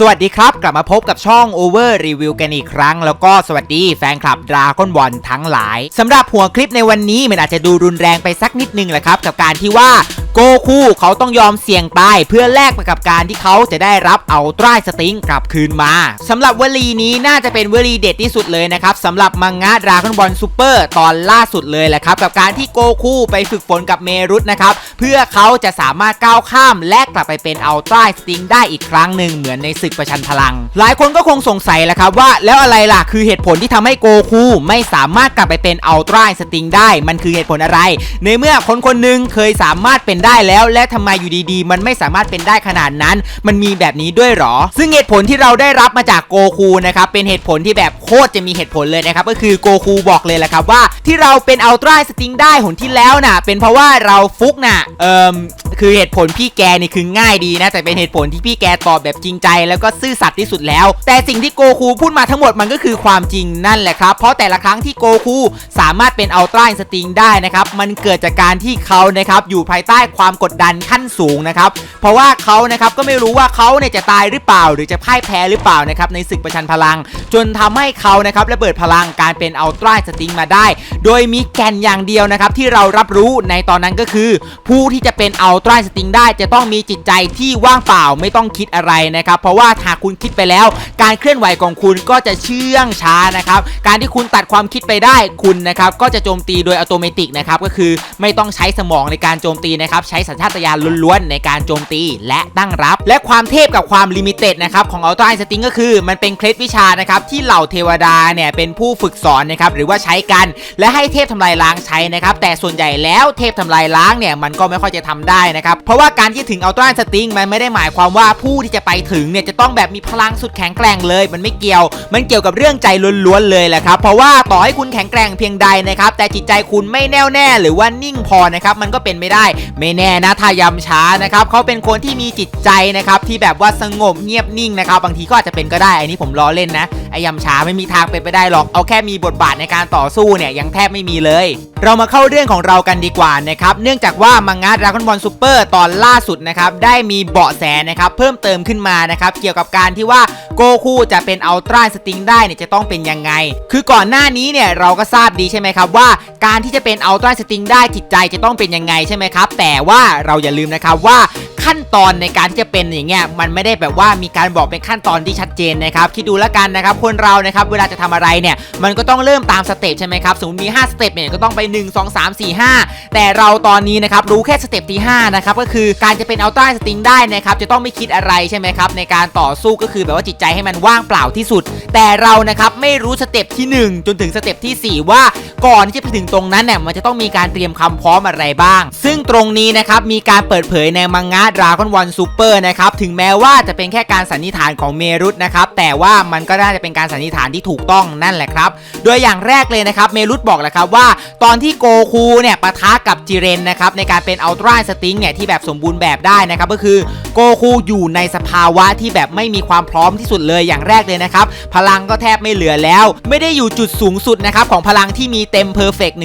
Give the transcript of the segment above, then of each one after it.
สวัสดีครับ กลับมาพบกับช่อง Over Review กันอีกครั้ง แล้วก็สวัสดีแฟนคลับดราก้อนบอลทั้งหลายสำหรับหัวคลิปในวันนี้มันอาจจะดูรุนแรงไปสักนิดนึงแหละครับ กับการที่ว่า โกคูเขาต้องยอมเสี่ยงตายเพื่อแลกไปกับการที่เขาจะได้รับเอาตราสติงกลับคืนมาสำหรับวลีนี้น่าจะเป็นวลีเด็ดที่สุดเลยนะครับสำหรับมังงะดราก้อนบอลซูเปอร์ตอนล่าสุดเลยแหละครับกับการที่โกคูไปฝึกฝนกับเมรุตนะครับเพื่อเขาจะสามารถก้าวข้ามและกลับไปเป็นเอาตราสติงได้อีกครั้งหนึ่งเหมือนในศึกประชันพลัง หลายคนก็คงสงสัยแหละครับว่า แล้วอะไรล่ะคือเหตุผลที่ทำให้โกคูไม่สามารถกลับไปเป็นอัลตราสติงได้ มันคือเหตุผลอะไร ในเมื่อคนคนหนึ่งเคยสามารถเป็นได้แล้ว และทำไมอยู่ดีๆ มันไม่สามารถเป็นได้ขนาดนั้น มันมีแบบนี้ด้วยหรอ ซึ่งเหตุผลที่เราได้รับมาจากโกคูนะครับเป็นเหตุผลที่แบบโคตรจะมีเหตุผลเลยนะครับก็คือโกคูบอกเลยแหละครับว่าที่เราเป็นอัลตร้าสติงได้หนที่แล้วน่ะ เป็นเพราะว่าเราฟุกน่ะเอ่อ คือเหตุผลพี่แกนี่คือง่ายดีนะ แต่เป็นเหตุผลที่พี่แกตอบแบบจริงใจ แล้วก็ซื่อสัตย์ที่สุดแล้ว แต่สิ่งที่โกคูพูดมาทั้งหมดมันก็คือความจริงนั่นแหละครับ เพราะแต่ละครั้งที่โกคูสามารถเป็นอัลตร้าสติงได้นะครับมันเกิดจากการที่เขานะครับอยู่ภายใต้ความกดดันขั้นสูงนะครับเพราะว่าเขานะครับก็ไม่รู้ว่าเขาเนี่ยจะตายหรือเปล่า หรือจะพ่ายแพ้หรือเปล่านะครับในศึกประชันพลัง จนทำให้เขานะครับระเบิดพลังการเป็นอัลตร้าสติงมาได้ โดยมีแกนอย่างเดียวนะครับที่เรารับรู้ในตอนนั้นก็คือ ผู้ที่จะเป็นอัลตราสติงได้จะต้องมีจิตใจที่ว่างเปล่าไม่ต้องคิดอะไรนะครับ เพราะว่าหากคุณคิดไปแล้ว การเคลื่อนไหวของคุณก็จะเชื่องช้านะครับ การที่คุณตัดความคิดไปได้คุณนะครับก็จะโจมตีโดยอัตโนมัตินะครับก็คือไม่ต้องใช้สมองในการโจมตีนะครับใช้สัญชาตญาณล้วนๆในการโจมตีและตั้งรับ และความเทพกับความลิมิเต็ดนะครับของอัลตร้าสติงก็คือ มันเป็นเคล็ดวิชานะครับที่เหล่าเทวดาเนี่ยเป็นผู้ฝึกสอนนะครับหรือว่าใช้กัน และให้เทพทำลายล้างใช้นะครับแต่ส่วนใหญ่แล้วเทพทำลายล้างเนี่ยมันก็ไม่ค่อยจะทำได้นะครับ เพราะว่าการที่ถึงอัลตร้าสติงมันไม่ได้หมายความว่าผู้ที่จะไปถึงเนี่ยจะต้องแบบมีพลังสุดแข็งแกร่งเลย มันไม่เกี่ยว มันเกี่ยวกับเรื่องใจล้วนๆเลยแหละครับ เพราะว่าต่อให้คุณแข็งแกร่งเพียงใดนะครับ แต่จิตใจคุณไม่แน่วแน่หรือว่านิ่งพอนะครับมันก็เป็นไม่ได้ ไม่แน่นะถ้ายำช้านะครับเขาเป็นคนที่มีจิตใจนะครับที่แบบว่าสงบเงียบนิ่งนะครับบางทีก็อาจจะเป็นก็ได้อันนี้ผมล้อเล่นนะไอ้ยำช้าไม่มีทางเป็นไปได้หรอกเอาแค่มีบทบาทในการต่อสู้เนี่ยยังแทบไม่มีเลย เรามาเข้าเรื่องของเรากันดีกว่านะครับ เนื่องจากว่ามังงะดราก้อนบอลซูเปอร์ตอนล่าสุดนะครับ ได้มีเบาะแสนะครับ เพิ่มเติมขึ้นมานะครับ เกี่ยวกับการที่ว่าโกคูจะเป็นอัลตร้าสติงได้เนี่ยจะต้องเป็นยังไง คือก่อนหน้านี้เนี่ยเราก็ทราบดีใช่ไหมครับว่า การที่จะเป็นอัลตร้าสติงได้จิตใจจะต้องเป็นยังไงใช่ไหมครับ แต่ว่าเราอย่าลืมนะครับว่า ขั้นตอนในการที่จะเป็นอย่างเงี้ยมันไม่ได้แบบว่ามีการบอกเป็นขั้นตอนที่ชัดเจนนะครับคิดดูแล้วกันนะครับคนเรานะครับเวลาจะทำอะไรเนี่ยมันก็ต้องเริ่มตามสเต็ปใช่ไหมครับสมมติมี 5 สเต็ปเนี่ยก็ต้องไป 1 2 3 4 5 แต่เราตอนนี้นะครับรู้แค่สเต็ปที่5นะครับก็คือการจะเป็นอัลต้าสติงได้นะครับจะต้องไม่คิดอะไรใช่ไหมครับในการต่อสู้ก็คือแบบว่าจิตใจให้มันว่างเปล่าที่สุด แต่เรานะครับไม่รู้สเต็ปที่ 1 จนถึงสเต็ปทีสี่ 4 ว่าก่อนที่จะไปถึงตรงนั้นเนี่ยมันจะต้องมีการเตรียมคำพร้อมอะไรบ้าง ซึ่งตรงนี้นะครับมีการเปิดเผยในมังงะดราก้อนวันซูเปอร์นะครับถึงแม้ว่าจะเป็นแค่การสันนิษฐานของเมรุตนะครับแต่ว่ามันก็น่าจะเป็นการสันนิษฐานที่ถูกต้องนั่นแหละครับ โดยอย่างแรกเลยนะครับเมรุตบอกแหละครับว่า ตอนที่โกคูเนี่ยปะทะกับจิเรนนะครับในการเป็นอัลตร้าสติงเนี่ยที่แบบสมบูรณ์แบบได้นะครับก็คือโกคูอยู่ในสภาวะที่แบบไม่มีความพร้อมที่สุดเลยอย่างแรกเลยนะครับพลังก็แทบไม่เหลือแล้ว ไม่ได้อยู่จุดสูงสุดนะครับของพลังที่มีเต็มเพอร์เฟกต์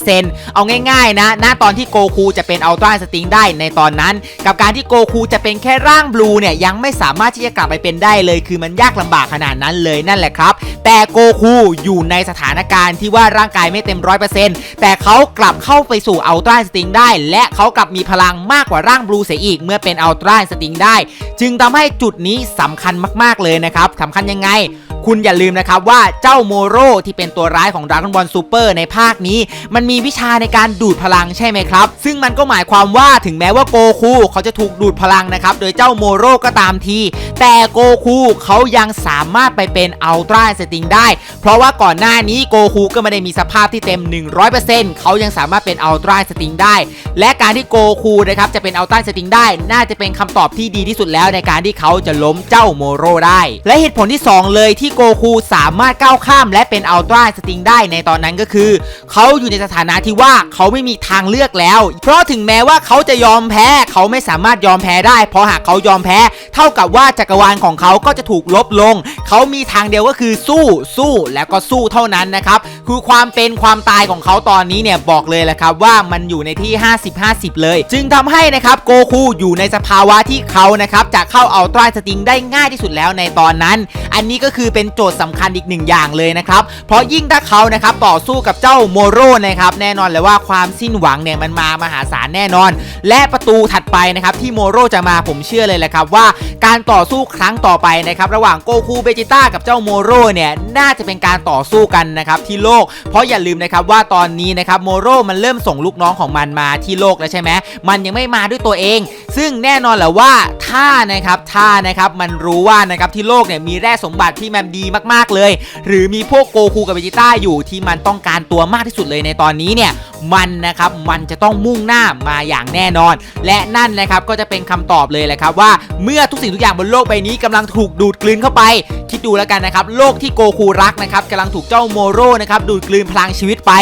100%เอาง่ายๆนะณตอนที่โกคูจะเป็นอัลตร้าสติงได้ในตอนนั้น กับการที่โกคูจะเป็นแค่ร่างบลูเนี่ยยังไม่สามารถที่จะกลับไปเป็นได้เลย คือมันยากลำบากขนาดนั้นเลยนั่นแหละครับ แต่โกคูอยู่ในสถานการณ์ที่ว่าร่างกายไม่เต็ม100%แต่เขากลับเข้าไปสู่อัลตร้าสติงได้ และเขากลับมีพลังมากกว่าร่างบลูเสียอีกเมื่อเป็นอัลตร้าสติงได้ จึงทำให้จุดนี้สำคัญมากๆเลยนะครับสำคัญยังไง คุณอย่าลืมนะครับว่าเจ้าโมโรที่เป็นตัวร้ายของ Dragon Ball Super ในภาคนี้ มันมีวิชาในการดูดพลังใช่ไหมครับ ซึ่งมันก็หมายความว่าถึงแม้ว่าโกคูเขาจะถูกดูดพลังนะครับ โดยเจ้าโมโรก็ตามที แต่โกคูเขายังสามารถไปเป็นอัลตร้าสติงได้ เพราะว่าก่อนหน้านี้โกคูก็ไม่ได้มีสภาพที่เต็ม 100%เขายังสามารถเป็นอัลตร้าสติงได้ และการที่โกคูนะครับจะเป็นอัลตร้าสติงได้ น่าจะเป็นคำตอบที่ดีที่สุดแล้วในการที่เขาจะล้มเจ้าโมโรได้ และเหตุผลที่สองเลยที่โกคูสามารถก้าวข้าม และเป็นอัลตร้าสติงได้ในตอนนั้นก็คือ เขาอยู่ในสถานะที่ว่าเขาไม่มีทางเลือกแล้ว เพราะถึงแม้ว่าเขาจะยอมแพ้เขาไม่สามารถยอมแพ้ได้ เพราะหากเขายอมแพ้ เท่ากับว่าจักรวาลของเขาก็จะถูกลบลง เขามีทางเดียวก็คือสู้สู้แล้วก็สู้เท่านั้นนะครับคือความเป็นความตายของเขาตอนนี้เนี่ยบอกเลยแหละครับว่ามันอยู่ในที่ 50-50 เลย จึงทำให้นะครับโกคูอยู่ในสภาวะที่เขานะครับจะเข้าเอาตร้าสติงได้ง่ายที่สุดแล้วในตอนนั้น อันนี้ก็คือเป็นโจทย์สำคัญอีกหนึ่งอย่างเลยนะครับ เพราะยิ่งถ้าเขานะครับต่อสู้กับเจ้าโมโรนะครับแน่นอนเลยว่าความสิ้นหวังเนี่ยมันมามหาศาลแน่นอน และประตูถัดไปนะครับที่โมโรจะมาผมเชื่อเลยแหละครับว่าการต่อสู้ครั้งต่อไปนะครับระหว่างโกคูเบจิต้ากับเจ้าโมโรเนี่ยน่าจะเป็นการต่อสู้กันนะครับที่โลก เพราะอย่าลืมนะครับว่าตอนนี้นะครับโมโรมันเริ่มส่งลูกน้องของมันมาที่โลกแล้วใช่ไหมมันยังไม่มาด้วยตัวเอง ซึ่งแน่นอนแหละว่า ถ้านะครับถ้านะครับมันรู้ว่านะครับที่โลกเนี่ยมีแร่สมบัติที่มันดีมากๆเลย หรือมีพวกโกคูกับเบจิต้าอยู่ที่มันต้องการตัวมากที่สุดเลยในตอนนี้เนี่ยมันนะครับมันจะต้องมุ่งหน้ามาอย่างแน่นอน และนั่นนะครับก็จะเป็นคำตอบเลยแหละครับว่าเมื่อทุกสิ่งทุกอย่างบนโลกใบนี้กำลังถูกดูดกลืนเข้าไป คิดดูแล้วกันนะครับโลกที่โกคูรักนะครับกำลังถูกเจ้าโมโรนะครับดูดกลืนพลังชีวิตไป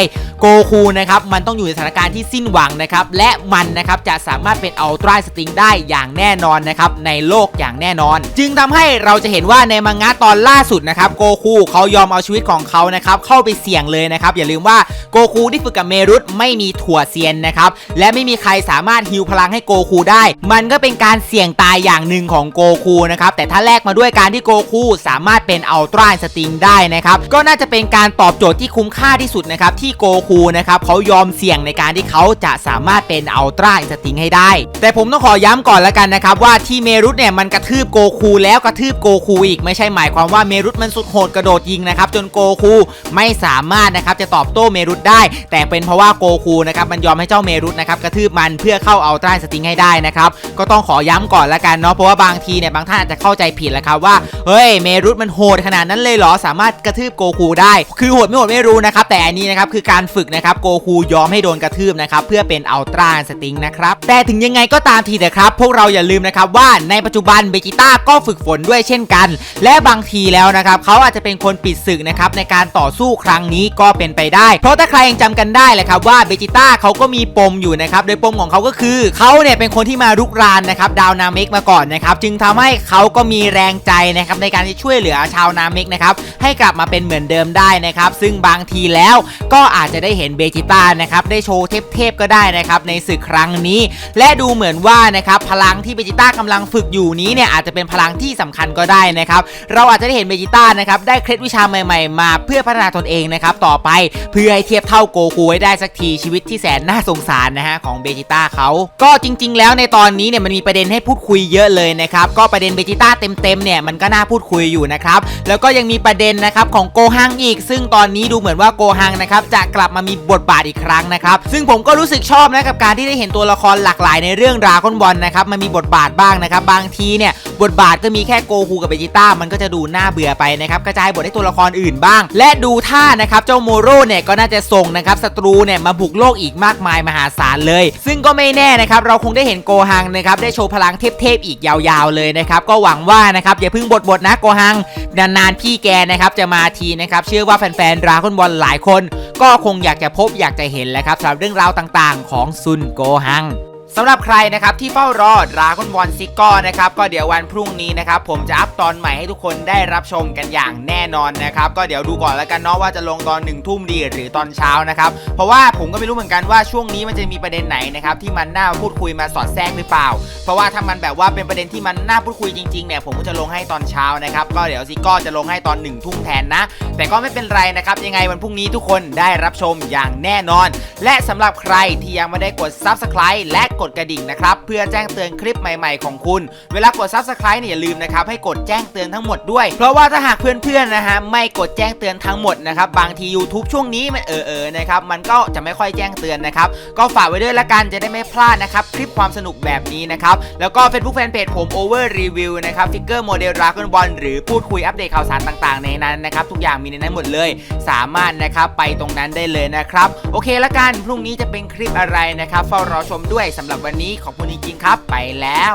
โกคูนะครับมันต้องอยู่ในสถานการณ์ที่สิ้นหวังนะครับและมันนะครับจะสามารถเป็นอัลตร้าสติงได้อย่างแน่นอนนะครับในโลกอย่างแน่นอน จึงทำให้เราจะเห็นว่าในมังงะตอนล่าสุดนะครับโกคูเขายอมเอาชีวิตของเขานะครับเข้าไปเสี่ยงเลยนะครับอย่าลืมว่าโกคูที่ฝึกกับเมรุตไม่มีถั่วเซียนนะครับและไม่มีใครสามารถฮิวพลังให้โกคูได้ มันก็เป็นการเสี่ยงตายอย่างหนึ่งของโกคูนะครับแต่ถ้าแลกมาด้วยการที่โกคูสามารถเป็นอัลตร้าสติงได้นะครับก็น่าจะเป็นการตอบโจทย์ที่คุ้มค่าที่สุดนะครับที่โกคูนะครับเขายอมเสี่ยงในการที่เขาจะสามารถเป็นอัลตร้าสติงให้ได้ แต่ผมต้องขอย้ำก่อนแล้วกันนะครับว่าที่เมรุตเนี่ยมันกระทืบโกคูแล้วกระทืบโกคูอีกไม่ใช่หมายความว่าเมรุตมันสุดโหดกระโดดยิงนะครับจนโกคูไม่สามารถนะครับจะตอบโต้เมรุตได้ แต่เป็นเพราะว่าโกคูนะครับมันยอมให้เจ้าเมรุตนะครับกระทืบมันเพื่อเข้าเอาตราสติงให้ได้นะครับก็ต้องขอย้ำก่อนล้วกันเนาะเพราะว่าบางทีเนี่ยบางท่านอาจจะเข้าใจผิดแล้วครับว่าเฮ้ยเมรุตมันโหดขนาดนั้นเลยเหรอสามารถกระทืบโกคูได้คือโหดไม่โหดไม่รู้นะครับแต่อันนี้นะครับคือการฝึกนะครับโกคูยอมให้โดนกระทืบนะครับเพื่อเป็นอัลตราสติงนะครับแต่ถึงยังไงก็ตามทีเถอะครับพวกเราอย่าลืมนะครับว่าในปัจจุบันเบจิต้าก็ฝึกฝนด้วยเช่นกัน และบางทีแล้วนะครับเขาอาจจะเป็นคนปิดศึกนะครับในการต่อสู้ครั้งนี้ก็เป็นไปได้ เพราะถ้าใครยังจำกันได้แหละครับว่าเบจิต้าเขาก็มีปมอยู่นะครับโดยปมของเขาก็คือเขาเนี่ยเป็นคนที่มารุกรานนะครับดาวนาเมกมาก่อนนะครับจึงทำให้เขาก็มีแรงใจนะครับในการที่ช่วยเหลือชาวนาเมกนะครับให้กลับมาเป็นเหมือนเดิมได้นะครับซึ่งบางทีแล้วก็อาจจะได้เห็นเบจิต้านะครับได้โชว์เทพๆก็ได้นะครับในศึกครั้งนี้ และดูเหมือนว่านะครับพลังที่เบจิต้ากำลังฝึกอยู่นี้เนี่ยอาจจะเป็นพลังที่สำคัญก็ได้นะครับเราอาจจะได้เห็นเบจิต้านะครับได้เคล็ดวิชาใหม่ ๆ มาเพื่อพัฒนาตนเองนะครับต่อไปเพื่อให้เทียบเท่าโกคูให้ได้สักทีชีวิตที่แสนน่าสงสารนะฮะของเบจิต้าเขาก็จริง ๆ แล้วในตอนนี้เนี่ยมันมีประเด็นให้พูดคุยเยอะเลยนะครับก็ประเด็นเบจิต้าเต็มๆเนี่ยมันก็น่าพูดคุยอยู่นะครับแล้วก็ยังมีประเด็นนะครับของโกฮังอีก ซึ่งตอนนี้ดูเหมือนว่าโกฮังนะครับจะกลับมามีบทบาทอีกครั้งนะครับซึ่งผมก็รู้สึกชอบนะกับการที่ได้เห็นตัวละครหลากหลายในเรื่องราก้อนบอลนะครับมันมีบทบาทบ้างนะครับ บางทีเนี่ยบทบาทก็มีแค่โกคูกับเบจิต้ามันก็จะดูน่าเบื่อไปนะครับกระจายบทให้ตัวละครอื่นบ้าง และดูท่านะครับเจ้าโมโรเนี่ยก็น่าจะส่งนะครับศัตรูเนี่ยมาบุกโลกอีกมากมายมหาศาลเลย ซึ่งก็ไม่แน่นะครับเราคงได้เห็นโกฮังนะครับได้โชว์พลังเทพๆอีกยาวๆเลยนะครับก็หวังว่านะครับอย่าเพิ่งบทบทนะโกฮังนานๆพี่แกนะครับจะมาทีนะครับเชื่อว่าแฟนๆดราก้อนบอลหลายคน ก็คงอยากจะพบอยากจะเห็นแหละครับสำหรับเรื่องราวต่างๆ ของซุนโกฮัง สำหรับใครนะครับที่เฝ้ารอดราก้อนบอลซิกก็นะครับก็เดี๋ยววันพรุ่งนี้นะครับผมจะอัพตอนใหม่ให้ทุกคนได้รับชมกันอย่างแน่นอนนะครับก็เดี๋ยวดูก่อนแล้วกันเนาะว่าจะลงตอนหนึ่งทุ่มดีหรือตอนเช้านะครับเพราะว่าผมก็ไม่รู้เหมือนกันว่าช่วงนี้มันจะมีประเด็นไหนนะครับที่มันน่าพูดคุยมาสอดแทรกหรือเปล่า เพราะว่าถ้ามันแบบว่าเป็นประเด็นที่มันน่าพูดคุยจริงๆเนี่ยผมก็จะลงให้ตอนเช้านะครับก็เดี๋ยวซิกก็จะลงให้ตอนหนึ่งทุ่มแทนนะแต่ก็ไม่เป็นไรนะครับยังไงวันพรุ่งนี้ทุกคนได้รับชมอย่างแน่นอน และสำหรับใครที่ยังไม่ได้กด Subscribe และกดกระดิ่งนะครับ เพื่อแจ้งเตือนคลิปใหม่ๆของคุณ เวลากด Subscribe เนี่ยอย่าลืมนะครับให้กดแจ้งเตือนทั้งหมดด้วย เพราะว่าถ้าหากเพื่อนๆนะฮะไม่กดแจ้งเตือนทั้งหมดนะครับบางที YouTube ช่วงนี้มันเออๆนะครับมันก็จะไม่ค่อยแจ้งเตือนนะครับก็ฝากไว้ด้วยละกันจะได้ไม่พลาดนะครับคลิปความสนุกแบบนี้นะครับแล้วก็ Facebook Fanpage ผม Over Review นะครับฟิกเกอร์โมเดลราก้อนบอลหรือพูดคุยอัปเดตข่าวสารต่างๆ ในนั้นนะครับทุกอย่างมีในนั้นหมดเลย สามารถนะครับไปตรงนั้นได้เลยนะครับโอเคละกันพรุ่งนี้จะเป็นคลิปอะไรนะครับเฝ้ารอชมด้วยสำหรับวันนี้ขอบคุณจริงๆครับ ไปแล้ว